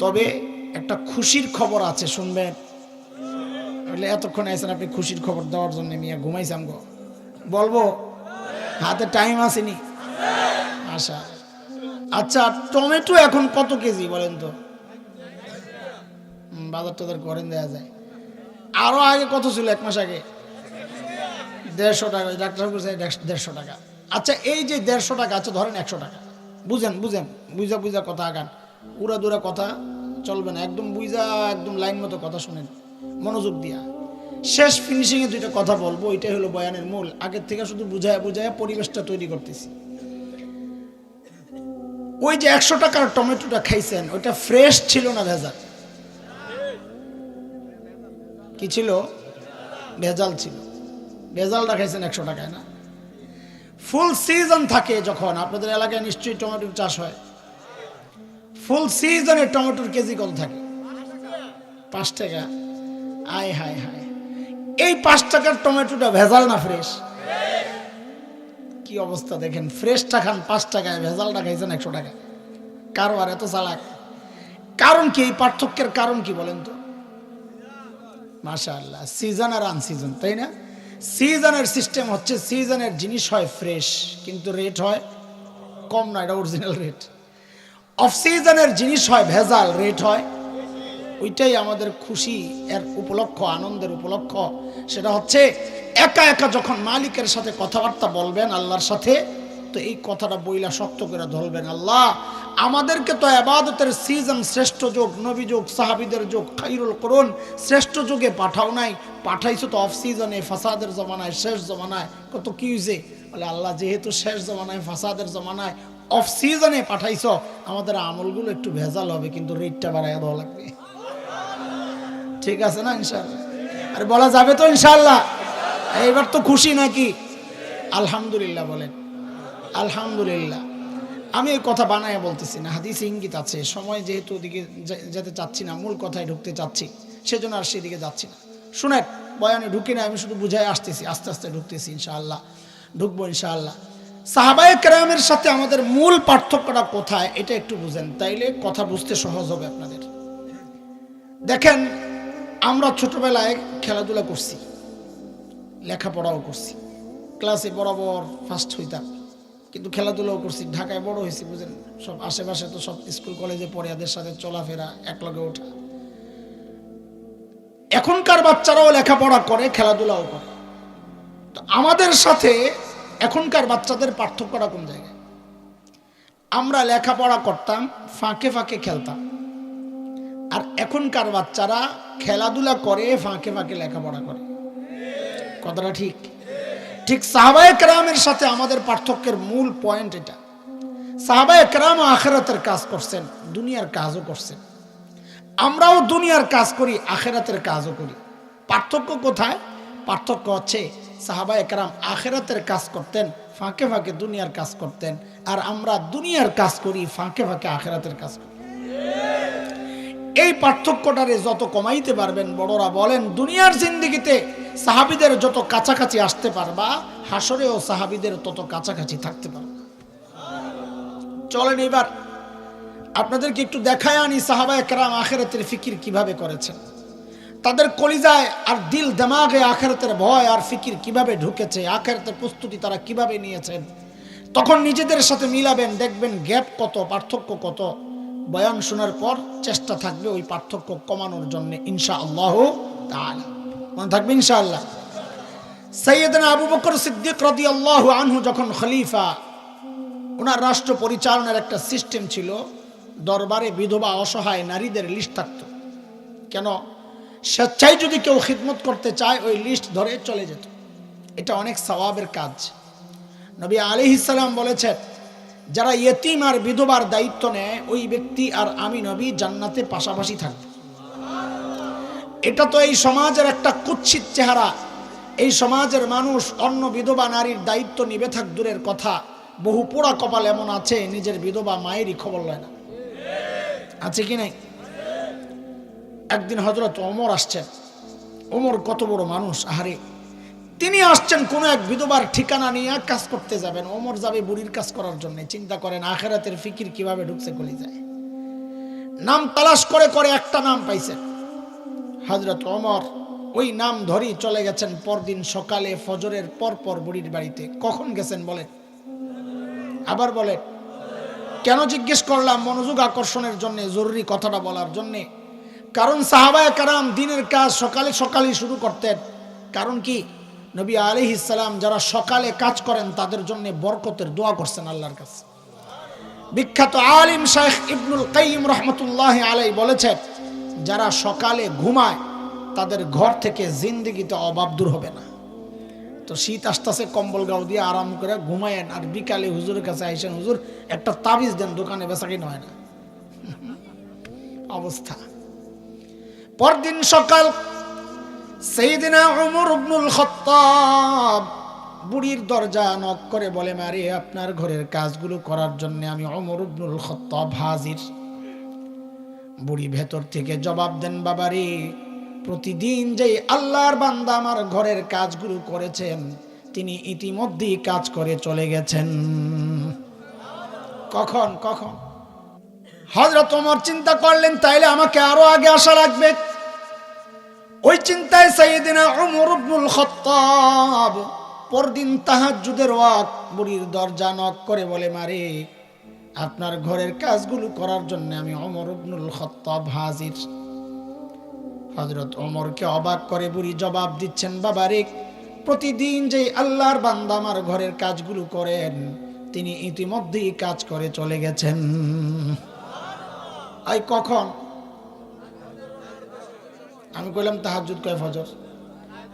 তবে একটা খুশির খবর আছে, শুনবেন। বলে এতক্ষণ আইসেন আপনি খুশির খবর দেওয়ার জন্য, মিয়া, ঘুমাইছাম গো। বলব, হাতে টাইম আসেনি। আশা আচ্ছা টমেটো এখন কত কেজি বলেন তো? বাজার টাজার করেন দেওয়া যায়। আরও আগে কত ছিল এক মাস আগে? দেড়শো টাকা ডাক্তার দেড়শো টাকা। আচ্ছা এই যে দেড়শো টাকা আচ্ছা ধরেন একশো টাকা। বুঝেন বুঝেন, বুঝা বুঝা কথা আগান। উড়া দুরা কথা চলবে না। একদম বুঝা একদম লাইন মতো কথা শুনেন। মনোযোগ দিয়া। শেষ ফিনিশিং এ দুইটা কথা বলব, ওইটাই হলো বয়ানের মূল। আগের থেকে শুধু বুঝায় বুঝায় পরিবেশটা তৈরি করতেছি। ওই যে একশো টাকার টমেটোটা খাইছেন, ওইটা ফ্রেশ ছিল না ভেজাল? কি ছিল? ভেজাল ছিল। ভেজালটা খাইছেন একশো টাকায় না। ফুল সিজন থাকে যখন, আপনাদের এলাকায় নিশ্চয়ই টমেটোর চাষ হয়। ফুল সিজনে টমেটোর কেজি কত থাকে? পাঁচ টাকা। আয়, হায় হায়। এই পাঁচ টাকার টমেটোটা ভেজাল না ফ্রেশ? কি অবস্থা দেখেন, ফ্রেশটা খান পাঁচ টাকায়, ভেজালটা খাইছেন একশো টাকা। কারও আর এত চালাক। কারণ কি, এই পার্থক্যের কারণ কি বলেন তো? মাশা সিজন আর আনসিজন, তাই না? সিজনের সিস্টেম হচ্ছে, সিজনের জিনিস হয় ফ্রেশ, কিন্তু রেট হয় কম না, এটা অরিজিনাল রেট অফ সিজনের জিনিস হয়, ভেজাল রেট হয়। ওইটাই আমাদের খুশি, এর উপলক্ষ, আনন্দের উপলক্ষ। সেটা হচ্ছে, একা একা যখন মালিকের সাথে কথাবার্তা বলবেন আল্লাহর সাথে, তো এই কথাটা বইলা শক্ত করে ধরবেন, আল্লাহ। আমাদেরকে তো আবাদতের সিজন শ্রেষ্ঠ যোগ, নবী যোগ, সাহাবিদের যোগ খাইরুল করুন শ্রেষ্ঠ যুগে পাঠাও নাই। পাঠাইছো তো অফ সিজনে ফাসাদের জমানায়, শেষ জমানায়। কত কি হয়েছে বলে, আল্লাহ, যেহেতু শেষ জমানায়, ফাসাদের জমানায় অফ সিজনে পাঠাইছ, আমাদের আমলগুলো একটু ভেজাল হবে, কিন্তু রেটটা বাড়াইয়া দেওয়া লাগবে। ঠিক আছে না ইনশাল্লাহ আর বলা যাবে তো ইনশাল্লাহ এবার তো খুশি নাকি? আলহামদুলিল্লাহ বলেন। আলহামদুলিল্লাহ। আমি এই কথা বানায় বলতেছি না, হাদিস ইঙ্গিত আছে। সময় যেহেতু ওদিকে যেতে চাচ্ছি না, মূল কথায় ঢুকতে চাচ্ছি, সেজন্য আর সেদিকে যাচ্ছি না। শুনেন, বয়ানে ঢুকি না আমি শুধু বুঝাই আসতেছি, আস্তে আস্তে ঢুকতেছি, ইনশাআল্লাহ। ঢুকবো, ইনশাআল্লাহ। সাহাবায়ে কেরামের সাথে আমাদের মূল পার্থক্যটা কোথায়, এটা একটু বুঝেন। তাইলে কথা বুঝতে সহজ হবে আপনাদের। দেখেন, আমরা ছোটবেলায় খেলাধুলা করছি, লেখাপড়াও করছি। ক্লাসে বরাবর ফার্স্ট হইতাম, কিন্তু খেলাধুলাও করছি, ঢাকায় বড় হয়েছি, বুঝেন? সব আশেপাশে তো সব স্কুল, কলেজে পড়ে, এদের সাথে চলাফেরা একলগে ওঠা। এখনকার বাচ্চারাও লেখাপড়া করে, খেলাধুলাও করে। তো আমাদের সাথে এখনকার বাচ্চাদের পার্থক্যটা কোন জায়গায়? আমরা লেখাপড়া করতাম, ফাঁকে ফাঁকে খেলতাম। আর এখনকার বাচ্চারা খেলাধুলা করে, ফাঁকে ফাঁকে লেখাপড়া করে। কথাটা ঠিক? ঠিক সাহাবায়ে কেরামের সাথে আমাদের পার্থক্যের মূল পয়েন্ট এটা। সাহাবায়ে কেরাম আখেরাতের কাজ করছেন, দুনিয়ার কাজও করছেন। আমরাও দুনিয়ার কাজ করি, আখেরাতের কাজও করি। পার্থক্য কোথায়? পার্থক্য হচ্ছে সাহাবায়ে কেরাম আখেরাতের কাজ করতেন, ফাঁকে ফাঁকে দুনিয়ার কাজ করতেন, আর আমরা দুনিয়ার কাজ করি, ফাঁকে ফাঁকে আখেরাতের কাজ করি। এই পার্থক্যটারে যত কমাইতে পারবেন, বড়রা বলেন, দুনিয়ার জিন্দিগিতে সাহাবিদের যত কাছাকাছি আসতে পারবা হাসরেও সাহাবিদের তত কাছাকাছি থাকতে পারবা। চলেন এবার, আপনাদেরকে একটু দেখায় আনি সাহাবায় কেরাম আখেরাতের ফিকির কীভাবে করেছেন। তাদের কলিজায় আর দিল দেমাগে আখেরাতের ভয় আর ফিকির কীভাবে ঢুকেছে, আখেরাতের প্রস্তুতি তারা কীভাবে নিয়েছেন? তখন নিজেদের সাথে মিলাবেন, দেখবেন গ্যাপ কত, পার্থক্য কত। বয়ান শোনার পর চেষ্টা থাকবে ওই পার্থক্য কমানোর জন্য ইনশা আল্লাহ মনে থাকবে ইনশা আল্লাহ সৈয়দনা আবু বকর সিদ্দিক রদি আল্লাহ আনহু যখন খলিফা, ওনার রাষ্ট্র পরিচালনার একটা সিস্টেম ছিল, দরবারে বিধবা অসহায় নারীদের লিস্ট থাকতো। কেন? স্বেচ্ছায় যদি কেউ খিদমত করতে চায়, ওই লিস্ট ধরে চলে যেত। এটা অনেক সওয়াবের কাজ। নবী আলি ইসালাম বলেছেন, যারা ইয়েতিম আর বিধবার দায়িত্ব নেয়, ওই ব্যক্তি আর আমি নবী জান্নাতে পাশাপাশি থাকবে। এটা তো এই সমাজের একটা কুৎসিত চেহারা। এই সমাজের মানুষ অন্য বিধবা নারীর দায়িত্ব নিবে থাক, দূরের কথা। বহু পোড়া কপাল এমন আছে, নিজের বিধবা মায়েরই খবর লয় না। আছে কি নাই? একদিন হজরত অমর আসছেন। ওমর কত বড় মানুষ, আহারে। তিনি আসছেন কোন এক বিধবার ঠিকানা নিয়ে কাজ করতে যাবেন। ওমর যাবে বুড়ির কাজ করার জন্য। চিন্তা করেন, আখেরাতের ফিকির কীভাবে ঢুকছে কলি যায় নাম তালাশ করে করে একটা নাম পাইছেন। হজরত অমর ওই নাম ধরেই চলে গেছেন পরদিন সকালে ফজরের পর পর বুড়ির বাড়িতে। কখন গেছেন বলেন? আবার বলেন। কেন জিজ্ঞেস করলাম মনোযোগ আকর্ষণের জন্য, জরুরি কথাটা বলার জন্যে? কারণ সাহাবায় কারাম দিনের কাজ সকালে সকালে শুরু করতেন। কারণ কি? নবী আলি ইসালাম যারা সকালে কাজ করেন, তাদের জন্য বরকতের দোয়া করছেন আল্লাহর কাছে। বিখ্যাত আলিম শেখ ইবনুল কাইম রহমতুল্লাহ আলাই বলেছেন, যারা সকালে ঘুমায়, তাদের ঘর থেকে জিন্দিগিতে অভাব দূর হবে না। তো শীত আসতেছে, কম্বল গাও দিয়ে আরাম করে ঘুমায়েন, আর বিকালে হুজুরের কাছে আইসেন, হুজুর, একটা তাবিজ দেন, দোকানে বেচা কিনা হয় না। অবস্থা। পরদিন সকাল সেইদিনা উমর ইবনুল খত্তাব বুড়ির দরজা নক করে বলে মারি আপনার ঘরের কাজগুলো করার জন্য আমি অমর ইবনুল খত্তাব হাজির। বুড়ি ভেতর থেকে জবাব দেন বাবারে প্রতিদিন যে আল্লাহর বান্দা আমার ঘরের কাজগুলো করেছেন, তিনি ইতিমধ্যেই কাজ করে চলে গেছেন। কখন? কখন? হজরত চিন্তা করলেন, তাইলে আমাকে আরও আগে আসা লাগবে। ওই চিন্তায় সাইয়েদিনা ওমর ইবনুল খাত্তাব পরদিন তাহাজ্জুদের ওয়াক বুড়ির দরজা নক করে বলে, মারে, আপনার ঘরের কাজগুলো করার জন্য আমি ওমর ইবনুল খাত্তাব হাজির। হজরত অমরকে অবাক করে বুড়ি জবাব দিচ্ছেন, বাবা বাবারে প্রতিদিন যে আল্লাহর বান্দা আমার ঘরের কাজগুলো করেন, তিনি ইতিমধ্যেই কাজ করে চলে গেছেন। আই কখন? আমি কইলাম তাহাজুদ কয় ফজর?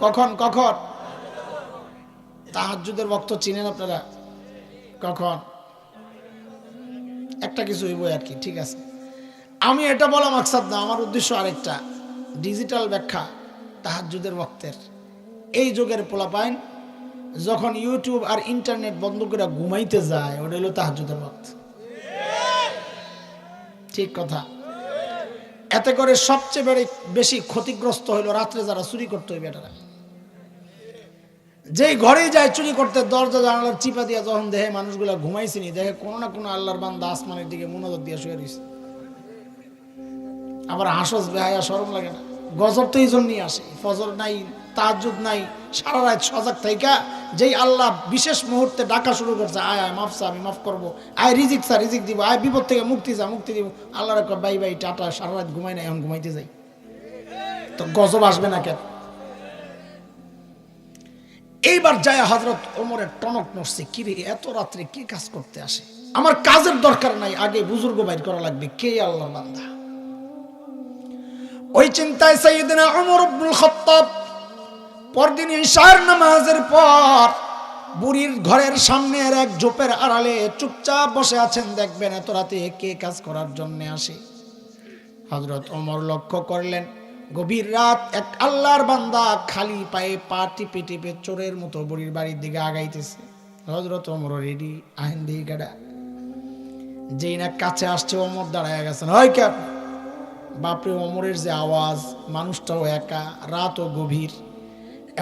কখন? কখন? তাহাজুদের বক্ত চিনেন আপনারা? কখন? একটা কিছু হইব আর কি, ঠিক আছে। আমি এটা বলা মাকসাদ না, আমার উদ্দেশ্য আরেকটা। ডিজিটাল ব্যাখ্যা তাহাজুদের বক্তের এই যুগের পোলাপাইন যখন ইউটিউব আর ইন্টারনেট বন্ধ করে ঘুমাইতে যায়, ওটা হলো তাহাজুদের বক্ত ঠিক কথা। এতে করে সবচেয়ে বেড়ে বেশি ক্ষতিগ্রস্ত হইল রাত্রে যারা চুরি করতে হইবে এটারা যেই ঘরেই যায় চুরি করতে, দরজা জানালার চিপা দিয়া যখন দেহে মানুষগুলা ঘুমাইছিনি দেখে কোনো না কোনো আল্লাহর বান্দা আসমানের দিকে মনোযোগ দিয়ে শুয়ে রয়েছে আবার হাসস, বেহায়া সরম লাগে না। গজব তো এই জন্যই আসে। ফজর নাই তাজুদ নাই, সারা রাত সজাগ থাইকা যেই আল্লাহ বিশেষ মুহূর্তে ডাকা শুরু করছে, আয় আয় মাফসা আমি মাফ করব। আয়, রিজিক চা রিজিক দিব। আয়, বিপদ থেকে মুক্তি যা মুক্তি দিব। আল্লাহ রাখ বাই বাই টাটা, সারা রাত ঘুমাই না এখন ঘুমাইতে যাই। তো গজব আসবে না কেন? এইবার যায় হজরত ওমরের টনক নড়ছে। কি রে, এত রাত্রে কি কাজ করতে আসে? আমার কাজের দরকার নাই, আগে বুজুর্গ বাইর করা লাগবে। কে আল্লাহ বান্দা? ওই চিন্তায় সাইয়েদিনা ওমর আব্দুল খত্তাব পরদিন ঈশার নামাজের পর বুড়ির ঘরের সামনের এক ঝোপের আড়ালে চুপচাপ বসে আছেন, দেখবেন এত রাতে কে কাজ করার জন্য আসে। হজরত ওমর লক্ষ্য করলেন, গভীর রাত এক আল্লাহর বান্দা খালি পায়ে পা টিপে টিপে চোরের মতো বুড়ির বাড়ির দিকে আগাইতেছে। হজরত ওমর রেডি, আহেন দিকে গাড়া। যেই না কাছে আসছে, ওমর দাঁড়ায় গেছেন। হয় কে বাপরে, ওমরের যে আওয়াজ, মানুষটাও একা, রাতও গভীর।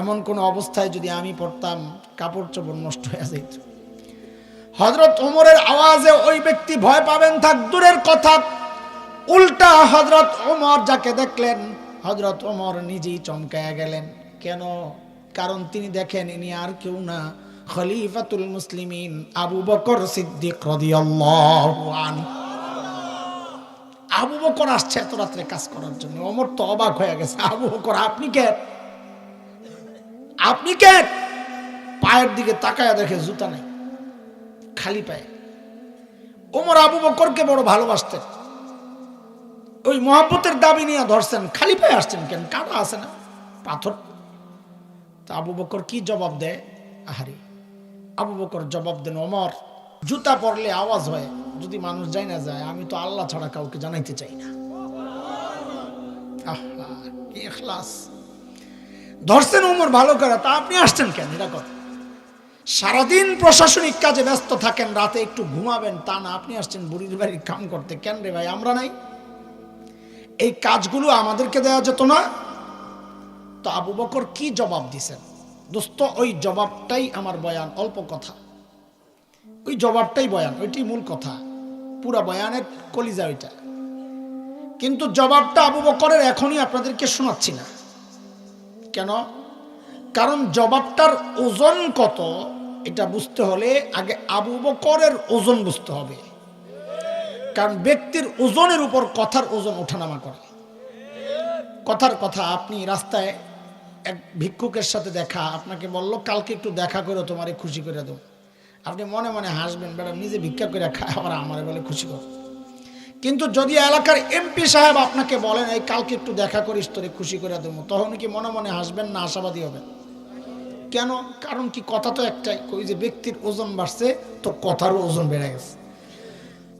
এমন কোন অবস্থায় যদি আমি পড়তাম কাপড় চোপড় নষ্ট হয়ে যেত হজরত ওমরের আওয়াজে ওই ব্যক্তি ভয় পাবেন, থাক দূরের কথা। উল্টা হজরত ওমর যাকে দেখলেন হজরত ওমর নিজেই চমকায়া গেলেন। কেন? কারণ তিনি দেখেন, ইনি আর কেউ না। খলিফাতুল মুসলিমিন আবু বকর সিদ্দিক আবু বকর আসছে এত রাত্রে কাজ করার জন্য। অমর তো অবাক হয়ে গেছে, আবু বকর, আপনি কে? আপনি কে? পায়ের দিকে তাকায়া দেখে জুতা নাই খালি পায়ে। ওমর আবু বকরকে বড় ভালোবাসতেন। ওই মহাব্বতের দাবি নিয়ে ধরছেন খালি পায়ে আসছেন কেন? কাটা আছে না? পাথর। তা আবু বকর কি জবাব দেয়? আহারি আবু বকর জবাব দেন ওমর জুতা পরলে আওয়াজ হয় যদি মানুষ যায় না যায় আমি তো আল্লাহ ছাড়া কাউকে জানাইতে চাই না। আহা, কি এখলাস। ধরছেন উমর, ভালো করে। তা আপনি আসছেন কেন? এটা কথা। সারাদিন প্রশাসনিক কাজে ব্যস্ত থাকেন, রাতে একটু ঘুমাবেন, তা না। আপনি আসছেন বুড়ির বাড়ির কাম করতে। কেন রে ভাই, আমরা নাই? এই কাজগুলো আমাদেরকে দেওয়া যেত না। তো আবু বকর কি জবাব দিছেন? দোস্ত, ওই জবাবটাই আমার বয়ান, অল্প কথা। ওই জবাবটাই বয়ান, ওইটাই মূল কথা। পুরা বয়ানের কলিজা ওইটা। কিন্তু জবাবটা আবু বকরের এখনই আপনাদেরকে শোনাচ্ছি না। কেন? কারণ জবাবটার ওজন কত, এটা বুঝতে হলে আগে আবু বকরের ওজন বুঝতে হবে। কারণ ব্যক্তির ওজনের উপর কথার ওজন ওঠানামা করে। কথার কথা আপনি রাস্তায় এক ভিক্ষুকের সাথে দেখা, আপনাকে বলল, কালকে একটু দেখা করে, তোমারে খুশি করে দেবো। আপনি মনে মনে হাসবেন ম্যাডাম নিজে ভিক্ষা করে খায় আবার আমারে বলে খুশি কর। কিন্তু যদি এলাকার এমপি সাহেব আপনাকে বলেন, এই কালকে একটু দেখা করিস, তোরে খুশি করে দেবো, তখন কি মনে মনে হাসবেন না আশাবাদী হবেন? কেন? কারণ কি কথা তো একটাই, ওই যে ব্যক্তির ওজন বাড়ছে তো কথারও ওজন বেড়ে গেছে।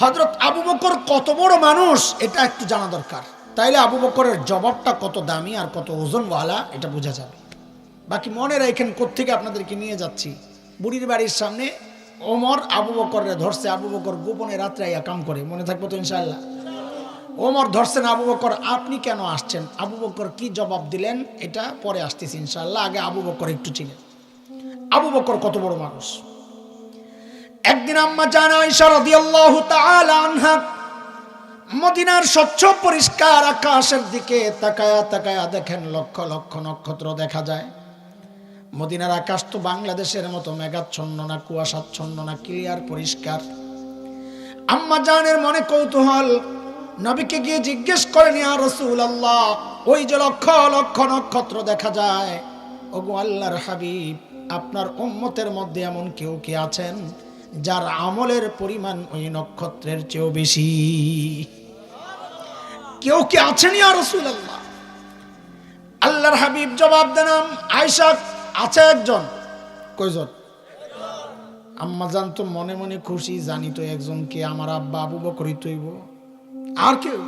হজরত আবু বকর কত বড় মানুষ, এটা একটু জানা দরকার। তাইলে আবু বকরের জবাবটা কত দামি আর কত ওজনওয়ালা, এটা বোঝা যাবে। বাকি মনে রাখেন, কোত্থেকে আপনাদেরকে নিয়ে যাচ্ছি। বুড়ির বাড়ির সামনে ওমর আবু বকরের ধরছে, আবু বকর গোপনে রাত্রে আইয়া কাম করে, মনে থাকব তো ইনশাল্লাহ ওমর ধরছেন, আবু বকর, আপনি কেন আসছেন? আবু বকর কি জবাব দিলেন? এটা পরে আসতেছি ইনশাল্লাহ আগে আবু বকর একটু ছিলেন আবু বকর কত বড় মানুষ। একদিন আম্মা জানা রাদিয়াল্লাহু আনহা মদিনার স্বচ্ছ পরিষ্কার আকাশের দিকে তাকায়া তাকায়া দেখেন লক্ষ লক্ষ নক্ষত্র দেখা যায়। মদিনার আকাশ তো বাংলাদেশের মতো মেঘাচ্ছন্ন না, কুয়াশাচ্ছন্ন না ক্লিয়ার পরিষ্কার। আম্মা জানের মনে কৌতূহল। নবীকে গিয়ে জিজ্ঞেস করেন, ইয়া আল্লাহ ওই যে লক্ষ লক্ষ নক্ষত্র দেখা যায়। ওগো আল্লাহর হাবিব, আপনার উম্মতের মধ্যে এমন কেউ কে আছেন যার আমলের পরিমাণ ওই নক্ষত্রের চেয়েও বেশি? কেউ কি আছেন, ইয়া রাসূলুল্লাহ? আল্লাহর হাবিব জবাব দেন আয়েশা আছে একজন। কয়জন? আম্মা জান তো মনে মনে খুশি, জানি তো আমার আব্বা আবু বকরই তৈব আর কেউ?